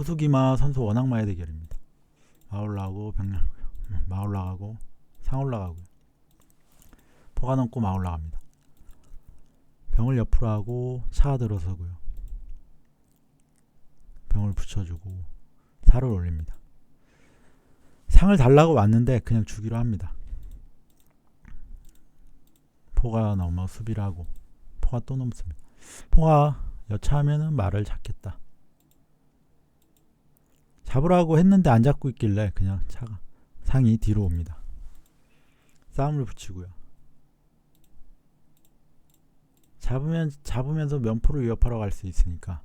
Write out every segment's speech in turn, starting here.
호수기마 선수 원악마의 대결입니다. 마 올라가고 병마 올라가고 상 올라가고요. 포가 넘고 마 올라갑니다. 병을 옆으로 하고 차 들어서고요. 병을 붙여주고 살을 올립니다. 상을 달라고 왔는데 그냥 주기로 합니다. 포가 넘어 수비를 하고 포가 또 넘습니다. 포가 여차하면은 말을 잡겠다. 잡으라고 했는데 안 잡고 있길래 그냥 차가 상이 뒤로 옵니다. 싸움을 붙이고요. 잡으면 잡으면서 면포를 위협하러 갈 수 있으니까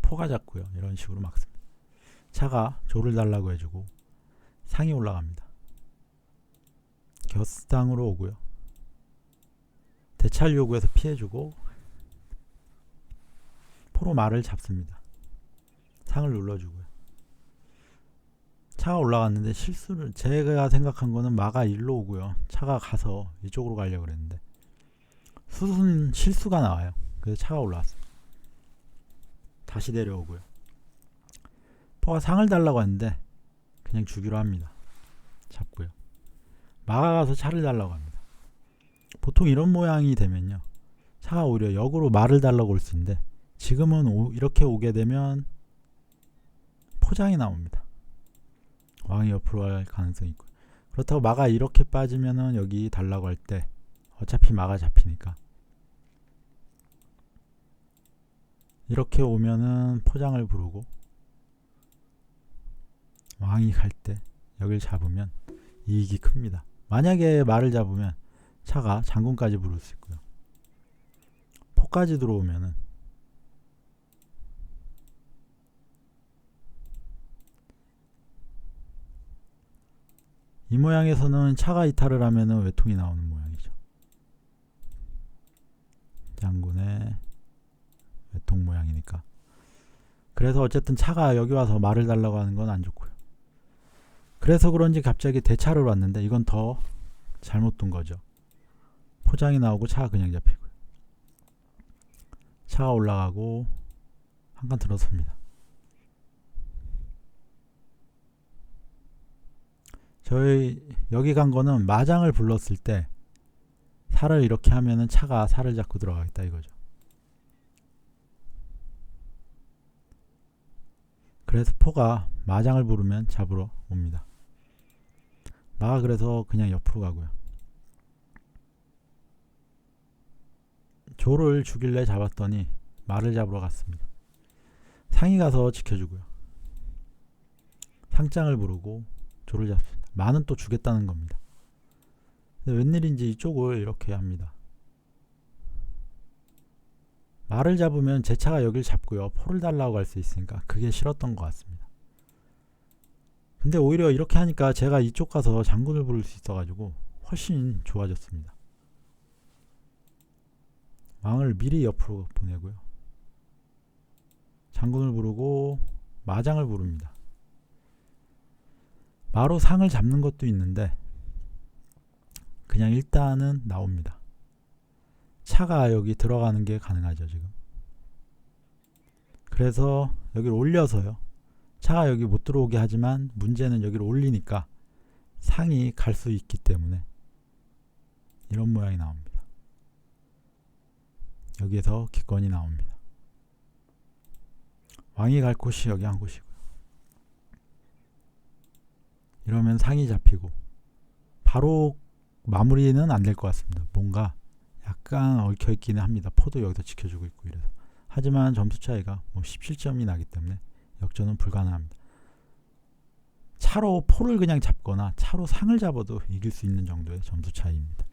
포가 잡고요. 이런 식으로 막습니다. 차가 조를 달라고 해주고 상이 올라갑니다. 겨스당으로 오고요. 대찰 요구해서 피해주고 포로 말을 잡습니다. 상을 눌러주고요. 차가 올라갔는데 실수를 제가 생각한 거는 마가 일로 오고요. 차가 가서 이쪽으로 가려고 그랬는데 수순 실수가 나와요. 그래서 차가 올라왔어요. 다시 내려오고요. 포가 상을 달라고 하는데 그냥 주기로 합니다. 잡고요. 마가 가서 차를 달라고 합니다. 보통 이런 모양이 되면요. 차가 오히려 역으로 말을 달라고 올 수 있는데 지금은 오- 이렇게 오게 되면 포장이 나옵니다. 왕이 옆으로 갈 가능성이 있고 그렇다고 마가 이렇게 빠지면은 여기 달라고 할 때 어차피 마가 잡히니까 이렇게 오면은 포장을 부르고 왕이 갈 때 여길 잡으면 이익이 큽니다. 만약에 말을 잡으면 차가 장군까지 부를 수 있고요. 포까지 들어오면은 이 모양에서는 차가 이탈을 하면은 외통이 나오는 모양이죠. 장군의 외통 모양이니까. 그래서 어쨌든 차가 여기 와서 말을 달라고 하는 건 안 좋고요. 그래서 그런지 갑자기 대차를 왔는데 이건 더 잘못 둔 거죠. 포장이 나오고 차가 그냥 잡히고요. 차가 올라가고 한 칸 들어섭니다. 저희 여기 간 거는 마장을 불렀을 때 살을 이렇게 하면은 차가 살을 잡고 들어가겠다 이거죠. 그래서 포가 마장을 부르면 잡으러 옵니다. 마가 그래서 그냥 옆으로 가고요. 조를 죽일래 잡았더니 말을 잡으러 갔습니다. 상이 가서 지켜주고요. 상장을 부르고 조를 잡습니다. 마는 또 주겠다는 겁니다. 근데 웬일인지 이쪽을 이렇게 합니다. 말을 잡으면 제 차가 여길 잡고요. 포를 달라고 할 수 있으니까 그게 싫었던 것 같습니다. 근데 오히려 이렇게 하니까 제가 이쪽 가서 장군을 부를 수 있어가지고 훨씬 좋아졌습니다. 왕을 미리 옆으로 보내고요. 장군을 부르고 마장을 부릅니다. 마로 상을 잡는 것도 있는데 그냥 일단은 나옵니다. 차가 여기 들어가는 게 가능하죠 지금. 그래서 여기를 올려서요. 차가 여기 못 들어오게 하지만 문제는 여기를 올리니까 상이 갈 수 있기 때문에 이런 모양이 나옵니다. 여기에서 기권이 나옵니다. 왕이 갈 곳이 여기 한 곳이고요. 이러면 상이 잡히고 바로 마무리는 안 될 것 같습니다. 뭔가 약간 얽혀 있기는 합니다. 포도 여기서 지켜주고 있고 이래서 하지만 점수 차이가 뭐 17점이 나기 때문에 역전은 불가능합니다. 차로 포를 그냥 잡거나 차로 상을 잡아도 이길 수 있는 정도의 점수 차이입니다.